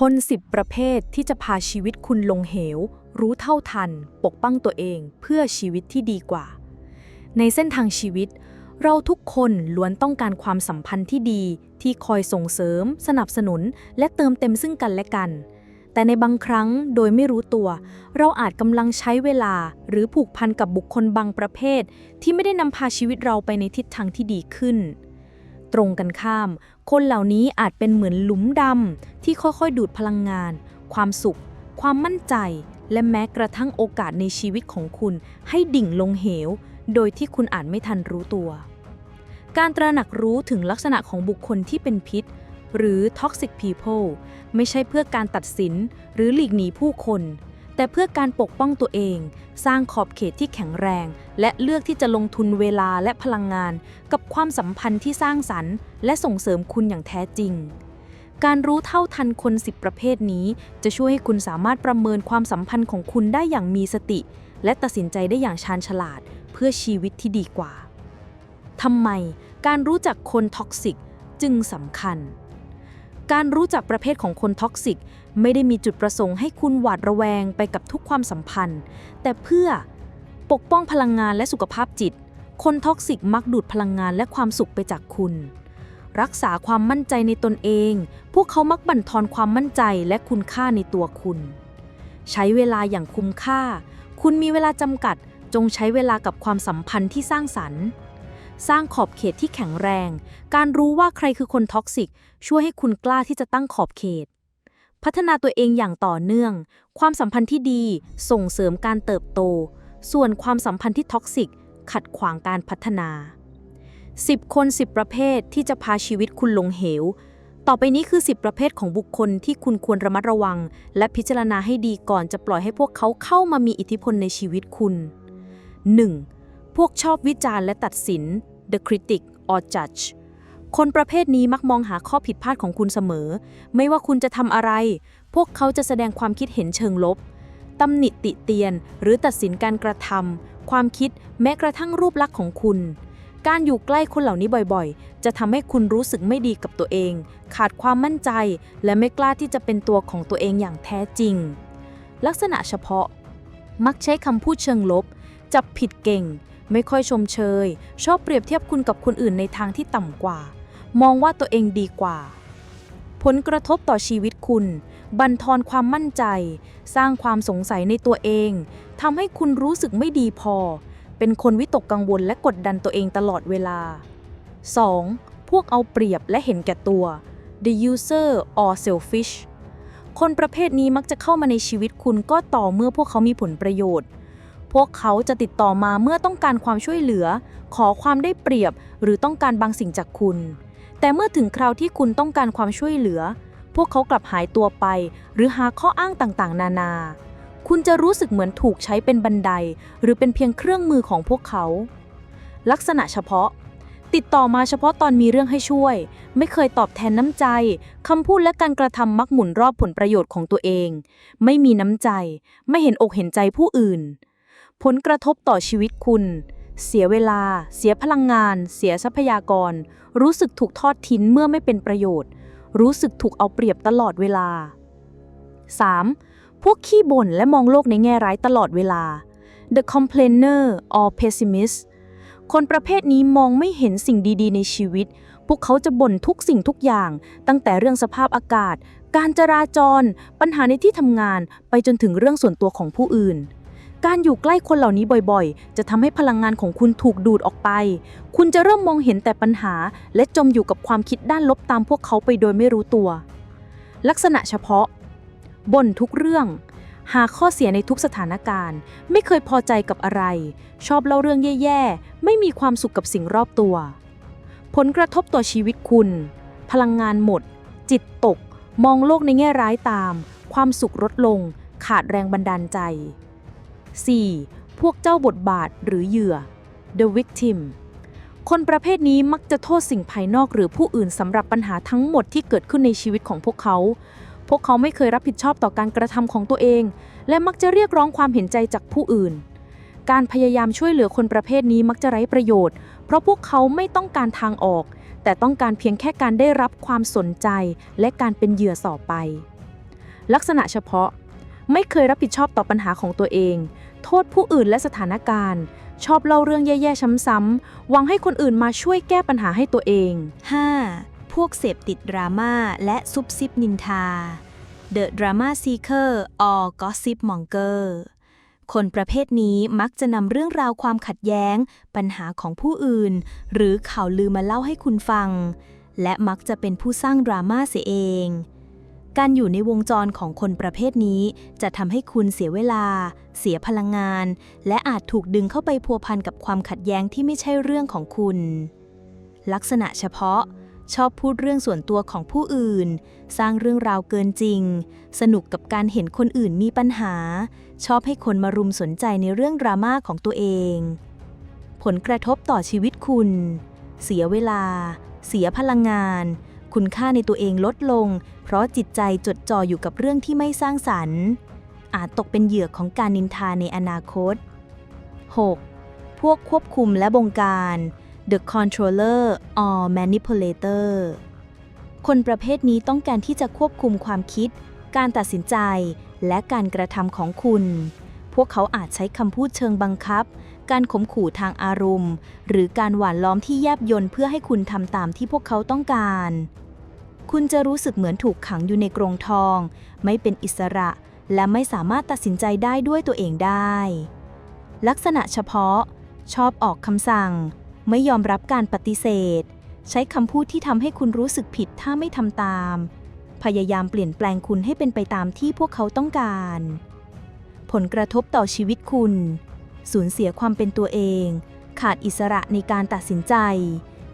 คนสิบประเภทที่จะพาชีวิตคุณลงเหว รู้เท่าทัน ปกป้องตัวเองเพื่อชีวิตที่ดีกว่า ในเส้นทางชีวิต เราทุกคนล้วนต้องการความสัมพันธ์ที่ดีที่คอยส่งเสริม สนับสนุน และเติมเต็มซึ่งกันและกัน แต่ในบางครั้งโดยไม่รู้ตัว เราอาจกำลังใช้เวลา หรือผูกพันกับบุคคลบางประเภท ที่ไม่ได้นำพาชีวิตเราไปในทิศทางที่ดีขึ้น ตรงกันข้าม คนเหล่านี้อาจเป็นเหมือนหลุมดำที่ค่อยๆ ดูดพลังงาน ความสุข ความมั่นใจ และแม้กระทั่งโอกาสในชีวิตของคุณ ให้ดิ่งลงเหว โดยที่คุณอาจไม่ทันรู้ตัว การตระหนักรู้ถึงลักษณะของบุคคลที่เป็นพิษ หรือ toxic people ไม่ใช่เพื่อการตัดสิน หรือหลีกหนีผู้คน แต่เพื่อการปกป้องตัวเอง สร้างขอบเขตที่แข็งแรง และเลือกที่จะลงทุนเวลาและพลังงาน กับความสัมพันธ์ที่สร้างสรรค์ และส่งเสริมคุณอย่างแท้จริง การรู้เท่าทันคนสิบประเภทนี้ จะช่วยให้คุณสามารถประเมินความสัมพันธ์ของคุณได้อย่างมีสติ และตัดสินใจได้อย่างชาญฉลาด เพื่อชีวิตที่ดีกว่าทำไมการรู้จักคนท็อกซิกจึงสำคัญ การรู้จักประเภทของคนท็อกซิก ไม่ได้มีจุดประสงค์ให้คุณหวาดระแวงไปกับทุกความสัมพันธ์ แต่เพื่อปกป้องพลังงานและสุขภาพจิต คนท็อกซิกมักดูดพลังงานและความสุขไปจากคุณ รักษาความมั่นใจในตนเอง พวกเขามักบั่นทอนความมั่นใจและคุณค่าในตัวคุณ ใช้เวลาอย่างคุ้มค่า คุณมีเวลาจำกัด จงใช้เวลากับความสัมพันธ์ที่สร้างสรรค์ สร้างขอบเขตที่แข็งแรง การรู้ว่าใครคือคนท็อกซิก ช่วยให้คุณกล้าที่จะตั้งขอบเขต พัฒนาตัวเองอย่างต่อเนื่อง ความสัมพันธ์ที่ดี ส่งเสริมการเติบโต ส่วนความสัมพันธ์ที่ท็อกซิก ขัดขวางการพัฒนา 10 คน 10 ประเภทที่จะพาชีวิตคุณลงเหว ต่อไปนี้คือ 10 ประเภทของบุคคลที่คุณควรระมัดระวัง และพิจารณาให้ดีก่อนจะปล่อยให้พวกเขาเข้ามามีอิทธิพลในชีวิตคุณ 1. พวกชอบวิจารณ์และตัดสิน the critic or judge คนประเภทนี้มักมองหาข้อผิดพลาดของคุณเสมอ ไม่ว่าคุณจะทำอะไร พวกเขาจะแสดงความคิดเห็นเชิงลบตำหนิติเตียน หรือตัดสินการกระทำความคิดแม้กระทั่งรูปลักษณ์ของคุณ การอยู่ใกล้คนเหล่านี้บ่อยๆ จะทำให้คุณรู้สึกไม่ดีกับตัวเอง ขาดความมั่นใจ และไม่กล้าที่จะเป็นตัวของตัวเองอย่างแท้จริง ลักษณะเฉพาะ มักใช้คำพูดเชิงลบ จับผิดเก่ง ไม่ค่อยชมเชย ชอบเปรียบเทียบคุณกับคนอื่นในทางที่ต่ำกว่า มองว่าตัวเองดีกว่า ผลกระทบต่อชีวิตคุณ บั่นทอนความมั่นใจ สร้างความสงสัยในตัวเองทำให้คุณรู้สึกไม่ดีพอ เป็นคนวิตกกังวลและกดดันตัวเองตลอดเวลา 2. พวกเอาเปรียบและเห็นแก่ตัว the user or selfish คนประเภทนี้มักจะเข้ามาในชีวิตคุณก็ต่อเมื่อพวกเขามีผลประโยชน์ พวกเขาจะติดต่อมาเมื่อต้องการความช่วยเหลือ ขอความได้เปรียบ หรือต้องการบางสิ่งจากคุณ แต่เมื่อถึงคราวที่คุณต้องการความช่วยเหลือ พวกเขากลับหายตัวไป หรือหาข้ออ้างต่างๆ นานา คุณจะรู้สึกเหมือนถูกใช้เป็นบันได หรือเป็นเพียงเครื่องมือของพวกเขา ลักษณะเฉพาะ ติดต่อมาเฉพาะตอนมีเรื่องให้ช่วย ไม่เคยตอบแทนน้ำใจคำพูดและการกระทำมักหมุนรอบผลประโยชน์ของตัวเอง ไม่มีน้ำใจ ไม่เห็นอกเห็นใจผู้อื่น ผลกระทบต่อชีวิตคุณ เสียเวลา เสียพลังงาน เสียทรัพยากร รู้สึกถูกทอดทิ้งเมื่อไม่เป็นประโยชน์ รู้สึกถูกเอาเปรียบตลอดเวลา 3. พวกขี้บ่นและมองโลกในแง่ร้ายตลอดเวลา the complainer or pessimist คนประเภทนี้มองไม่เห็นสิ่งดีๆ ในชีวิต พวกเขาจะบ่นทุกสิ่งทุกอย่าง ตั้งแต่เรื่องสภาพอากาศ การจราจร ปัญหาในที่ทำงาน ไปจนถึงเรื่องส่วนตัวของผู้อื่น การอยู่ใกล้คนเหล่านี้บ่อยๆ จะทำให้พลังงานของคุณถูกดูดออกไป คุณจะเริ่มมองเห็นแต่ปัญหา และจมอยู่กับความคิดด้านลบตามพวกเขาไปโดยไม่รู้ตัว ลักษณะเฉพาะบ่นทุกเรื่อง หาข้อเสียในทุกสถานการณ์ ไม่เคยพอใจกับอะไร ชอบเล่าเรื่องแย่ๆ ไม่มีความสุขกับสิ่งรอบตัว ผลกระทบต่อชีวิตคุณ พลังงานหมด จิตตก มองโลกในแง่ร้ายตาม ความสุขลดลง ขาดแรงบันดาลใจ 4. พวกเจ้าบทบาทหรือเหยื่อ the victim คนประเภทนี้มักจะโทษสิ่งภายนอกหรือผู้อื่นสำหรับปัญหาทั้งหมดที่เกิดขึ้นในชีวิตของพวกเขา พวกเขาไม่เคยรับผิดชอบต่อการกระทำของตัวเอง และมักจะเรียกร้องความเห็นใจจากผู้อื่น การพยายามช่วยเหลือคนประเภทนี้มักจะไร้ประโยชน์ เพราะพวกเขาไม่ต้องการทางออก แต่ต้องการเพียงแค่การได้รับความสนใจ และการเป็นเหยื่อต่อไป ลักษณะเฉพาะ ไม่เคยรับผิดชอบต่อปัญหาของตัวเอง โทษผู้อื่นและสถานการณ์ ชอบเล่าเรื่องแย่ๆซ้ำๆหวังให้คนอื่นมาช่วยแก้ปัญหาให้ตัวเอง 5. พวกเสพติดดราม่าและซุบซิบนินทา The Drama Seeker or Gossip Monger คนประเภทนี้มักจะนำเรื่องราวความขัดแย้ง ปัญหาของผู้อื่น หรือข่าวลือมาเล่าให้คุณฟัง และมักจะเป็นผู้สร้างดราม่าเสียเอง การอยู่ในวงจรของคนประเภทนี้ จะทำให้คุณเสียเวลา เสียพลังงาน และอาจถูกดึงเข้าไปพัวพันกับความขัดแย้งที่ไม่ใช่เรื่องของคุณ ลักษณะเฉพาะ ชอบพูดเรื่องส่วนตัวของผู้อื่น สร้างเรื่องราวเกินจริง สนุกกับการเห็นคนอื่นมีปัญหา ชอบให้คนมารุมสนใจในเรื่องดราม่าของตัวเอง ผลกระทบต่อชีวิตคุณ เสียเวลา เสียพลังงาน คุณค่าในตัวเองลดลง เพราะจิตใจจดจ่ออยู่กับเรื่องที่ไม่สร้างสรรค์ อาจตกเป็นเหยื่อของการนินทาในอนาคต 6. พวกควบคุมและบงการ the controller or manipulator คนประเภทนี้ต้องการที่จะควบคุมความคิด การตัดสินใจและการกระทำของคุณ พวกเขาอาจใช้คำพูดเชิงบังคับ การข่มขู่ทางอารมณ์ หรือการหว่านล้อมที่แยบยลเพื่อให้คุณทำตามที่พวกเขาต้องการ คุณจะรู้สึกเหมือนถูกขังอยู่ในกรงทอง ไม่เป็นอิสระ และไม่สามารถตัดสินใจได้ด้วยตัวเองได้ ลักษณะเฉพาะ ชอบออกคำสั่ง ไม่ยอมรับการปฏิเสธ ใช้คำพูดที่ทำให้คุณรู้สึกผิดถ้าไม่ทำตาม พยายามเปลี่ยนแปลงคุณให้เป็นไปตามที่พวกเขาต้องการ ผลกระทบต่อชีวิตคุณ สูญเสียความเป็นตัวเอง ขาดอิสระในการตัดสินใจ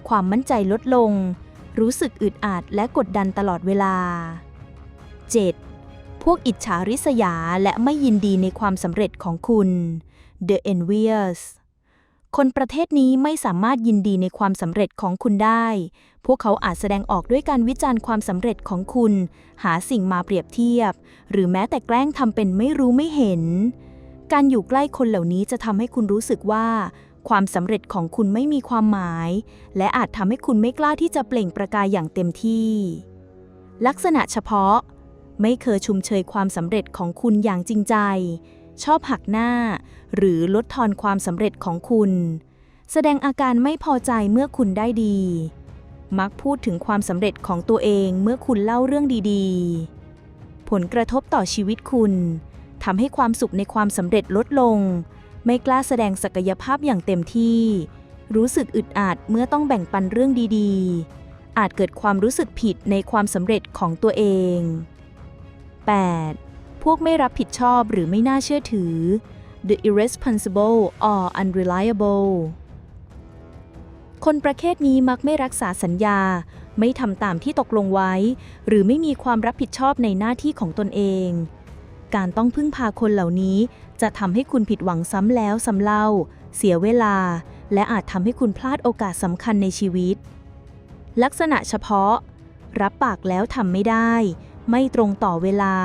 ความมั่นใจลดลง รู้สึกอึดอัดและกดดันตลอดเวลา 7. พวกอิจฉาริษยาและไม่ยินดีในความสำเร็จของคุณ The envious คนประเทศนี้ไม่สามารถยินดีในความสำเร็จของคุณได้ พวกเขาอาจแสดงออกด้วยการวิจารณ์ความสำเร็จของคุณ หาสิ่งมาเปรียบเทียบ หรือแม้แต่แกล้งทำเป็นไม่รู้ไม่เห็น การอยู่ใกล้คนเหล่านี้จะทำให้คุณรู้สึกว่า ความสำเร็จของคุณไม่มีความหมาย และอาจทำให้คุณไม่กล้าที่จะเปล่งประกายอย่างเต็มที่ ลักษณะเฉพาะ ไม่เคยชุมเชยความสำเร็จของคุณอย่างจริงใจ ชอบหักหน้า หรือลดทอนความสำเร็จของคุณ แสดงอาการไม่พอใจเมื่อคุณได้ดี มักพูดถึงความสำเร็จของตัวเองเมื่อคุณเล่าเรื่องดีๆ ผลกระทบต่อชีวิตคุณทำให้ความสุขในความสำเร็จลดลง ไม่กล้าแสดงศักยภาพอย่างเต็มที่ รู้สึกอึดอัดเมื่อต้องแบ่งปันเรื่องดีๆ อาจเกิดความรู้สึกผิดในความสำเร็จของตัวเอง 8. พวกไม่รับผิดชอบหรือไม่น่าเชื่อถือ the irresponsible or unreliable คนประเภทนี้มักไม่รักษาสัญญา ไม่ทำตามที่ตกลงไว้ หรือไม่มีความรับผิดชอบในหน้าที่ของตนเอง การต้องพึ่งพาคนเหล่านี้ จะทำให้คุณผิดหวังซ้ำแล้วซ้ำเล่า เสียเวลา และอาจทำให้คุณพลาดโอกาสสำคัญในชีวิต ลักษณะเฉพาะ รับปากแล้วทำไม่ได้ ไม่ตรงต่อเวลา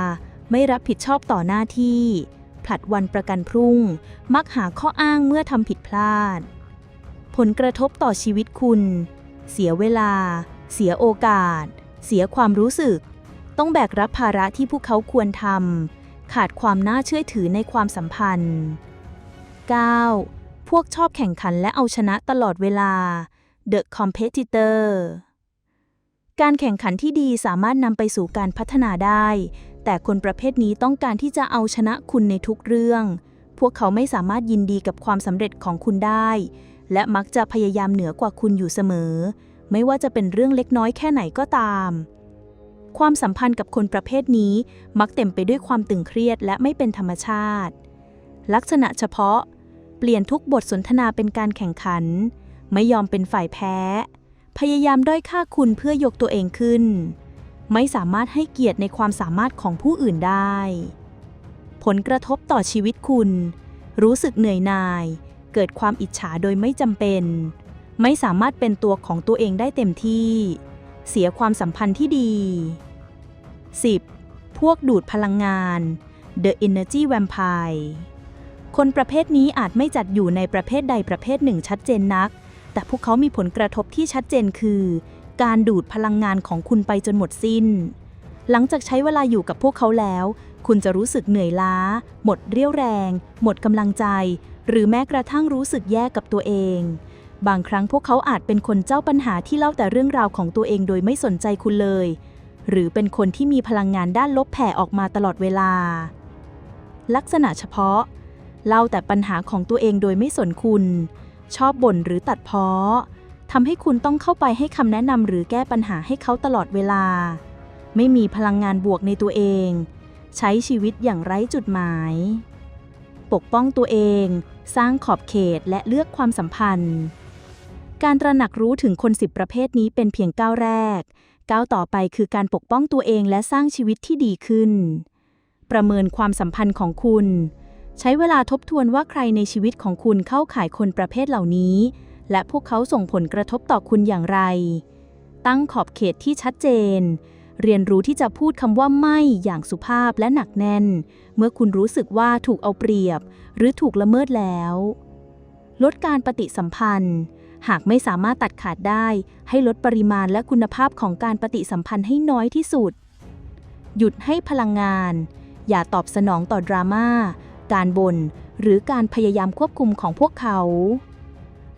ไม่รับผิดชอบต่อหน้าที่ ผลัดวันประกันพรุ่ง มักหาข้ออ้างเมื่อทำผิดพลาด ผลกระทบต่อชีวิตคุณ เสียเวลา เสียโอกาส เสียความรู้สึกต้องแบกรับภาระที่พวกเขาควรทำ ขาดความน่าเชื่อถือในความสัมพันธ์ 9. พวกชอบแข่งขันและเอาชนะตลอดเวลา The competitor การแข่งขันที่ดีสามารถนำไปสู่การพัฒนาได้ แต่คนประเภทนี้ต้องการที่จะเอาชนะคุณในทุกเรื่อง พวกเขาไม่สามารถยินดีกับความสำเร็จของคุณได้ และมักจะพยายามเหนือกว่าคุณอยู่เสมอ ไม่ว่าจะเป็นเรื่องเล็กน้อยแค่ไหนก็ตาม ความสัมพันธ์กับคนประเภทนี้มักเต็มไปด้วยความตึงเครียดและไม่เป็นธรรมชาติ ลักษณะเฉพาะ เปลี่ยนทุกบทสนทนาเป็นการแข่งขัน ไม่ยอมเป็นฝ่ายแพ้ พยายามด้อยค่าคุณเพื่อยกตัวเองขึ้น ไม่สามารถให้เกียรติในความสามารถของผู้อื่นได้ ผลกระทบต่อชีวิตคุณ รู้สึกเหนื่อยหน่าย เกิดความอิจฉาโดยไม่จำเป็น ไม่สามารถเป็นตัวของตัวเองได้เต็มที่เสียความสัมพันธ์ที่ดี 10. พวกดูดพลังงาน The Energy Vampire คนประเภทนี้อาจไม่จัดอยู่ในประเภทใดประเภทหนึ่งชัดเจนนัก แต่พวกเขามีผลกระทบที่ชัดเจนคือ การดูดพลังงานของคุณไปจนหมดสิ้น หลังจากใช้เวลาอยู่กับพวกเขาแล้ว คุณจะรู้สึกเหนื่อยล้า หมดเรี่ยวแรง หมดกำลังใจ หรือแม้กระทั่งรู้สึกแย่กับตัวเองบางครั้งพวกเขาอาจเป็นคนเจ้าปัญหาที่เล่าแต่เรื่องราวของตัวเองโดยไม่สนใจคุณเลย หรือเป็นคนที่มีพลังงานด้านลบแผ่ออกมาตลอดเวลา ลักษณะเฉพาะ เล่าแต่ปัญหาของตัวเองโดยไม่สนคุณ ชอบบ่นหรือตัดเพ้อทำให้คุณต้องเข้าไปให้คำแนะนำหรือแก้ปัญหาให้เขาตลอดเวลา ไม่มีพลังงานบวกในตัวเอง ใช้ชีวิตอย่างไร้จุดหมาย ปกป้องตัวเอง สร้างขอบเขตและเลือกความสัมพันธ์การตระหนักรู้ถึงคนสิบประเภทนี้เป็นเพียงก้าวแรก ก้าวต่อไปคือการปกป้องตัวเองและสร้างชีวิตที่ดีขึ้น ประเมินความสัมพันธ์ของคุณ ใช้เวลาทบทวนว่าใครในชีวิตของคุณเข้าข่ายคนประเภทเหล่านี้ และพวกเขาส่งผลกระทบต่อคุณอย่างไร ตั้งขอบเขตที่ชัดเจน เรียนรู้ที่จะพูดคำว่าไม่อย่างสุภาพและหนักแน่น เมื่อคุณรู้สึกว่าถูกเอาเปรียบ หรือถูกละเมิดแล้ว ลดการปฏิสัมพันธ์ หากไม่สามารถตัดขาดได้ ให้ลดปริมาณและคุณภาพของการปฏิสัมพันธ์ให้น้อยที่สุด หยุดให้พลังงาน อย่าตอบสนองต่อดราม่า การบน่น หรือการพยายามควบคุมของพวกเขา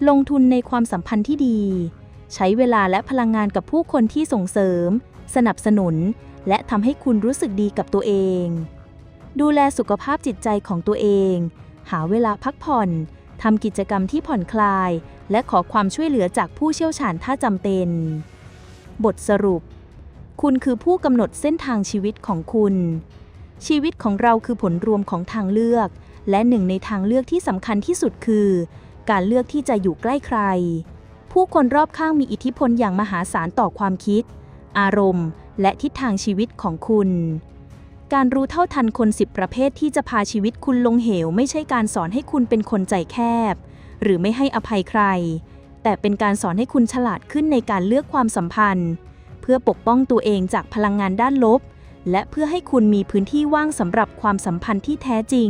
ลงทุนในความสัมพันธ์ที่ดี ใช้เวลาและพลังงานกับผู้คนที่ส่งเสริม สนับสนุน และทำให้คุณรู้สึกดีกับตัวเอง ดูแลสุขภาพจิตใจของตัวเอง หาเวลาพักผ่อนทำกิจกรรมที่ผ่อนคลาย และขอความช่วยเหลือจากผู้เชี่ยวชาญถ้าจำเป็น บทสรุป คุณคือผู้กำหนดเส้นทางชีวิตของคุณ ชีวิตของเราคือผลรวมของทางเลือก และหนึ่งในทางเลือกที่สำคัญที่สุดคือ การเลือกที่จะอยู่ใกล้ใคร ผู้คนรอบข้างมีอิทธิพลอย่างมหาศาลต่อความคิด อารมณ์ และทิศทางชีวิตของคุณการรู้เท่าทันคนสิบประเภทที่จะพาชีวิตคุณลงเหว ไม่ใช่การสอนให้คุณเป็นคนใจแคบ หรือไม่ให้อภัยใคร แต่เป็นการสอนให้คุณฉลาดขึ้นในการเลือกความสัมพันธ์ เพื่อปกป้องตัวเองจากพลังงานด้านลบ และเพื่อให้คุณมีพื้นที่ว่างสำหรับความสัมพันธ์ที่แท้จริง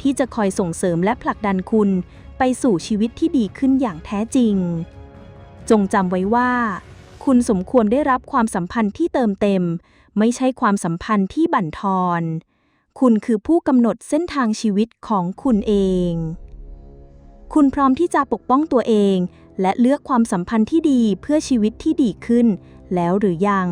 ที่จะคอยส่งเสริมและผลักดันคุณ ไปสู่ชีวิตที่ดีขึ้นอย่างแท้จริง จงจำไว้ว่า คุณสมควรได้รับความสัมพันธ์ที่เติมเต็ม ไม่ใช่ความสัมพันธ์ที่บั่นทอนคุณคือผู้กำหนดเส้นทางชีวิตของคุณเอง คุณพร้อมที่จะปกป้องตัวเอง และเลือกความสัมพันธ์ที่ดีเพื่อชีวิตที่ดีขึ้น แล้วหรือยัง